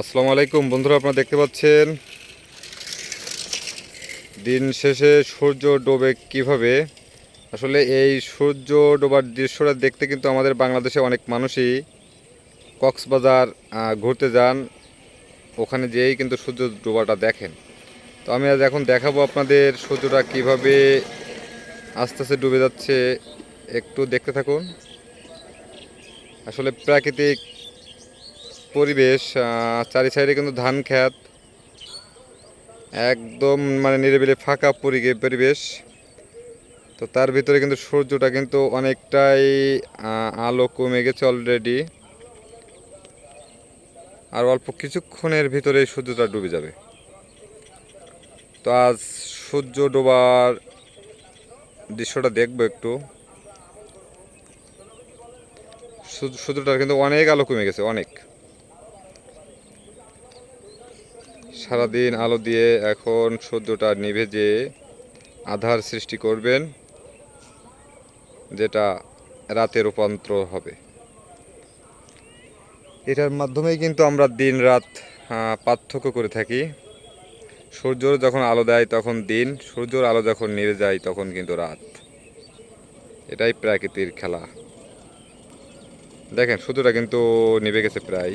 আসসালামু আলাইকুম। বন্ধুরা, আপনারা দেখতে পাচ্ছেন? দিন শেষে সূর্য ডোবে কীভাবে? আসলে এই সূর্য ডোবার দৃশ্যটা দেখতে কিন্তু আমাদের বাংলাদেশে অনেক মানুষই কক্সবাজার ঘুরতে যান। ওখানে যেয়েই কিন্তু সূর্য ডোবাটা দেখেন। তো আমি আজ এখন দেখাবো আপনাদের সূর্যটা কীভাবে আস্তে আস্তে ডুবে যাচ্ছে। একটু দেখতে থাকুন। আসলে প্রাকৃতিক পরিবেশ চারি সাইডে কিন্তু ধান ক্ষেত। একদম মানে নিরিবিলি ফাঁকা পরিবেশ। তো তার ভিতরে কিন্তু সূর্যটা কিন্তু অনেকটাই আলো কমে গেছে অলরেডি আর অল্প কিছুক্ষণের ভিতরে সূর্যটা ডুবে যাবে। তো আজ সূর্য ডোবার দৃশ্যটা দেখব একটু। সূর্য- সূর্যটার কিন্তু অনেক আলো কমে গেছে, অনেক। সারাদিন আলো দিয়ে এখন সূর্যটা নিভে যে আধার সৃষ্টি করবেন, যেটা রাতে রূপান্তর হবে। এটার মাধ্যমেই কিন্তু আমরা দিন রাত পার্থক্য করে থাকি। সূর্যর যখন আলো দেয় তখন দিন, সূর্যর আলো যখন নিভে যায় তখন কিন্তু রাত। এটাই প্রাকৃতির খেলা। দেখেন, সূর্যটা কিন্তু নিভে গেছে প্রায়।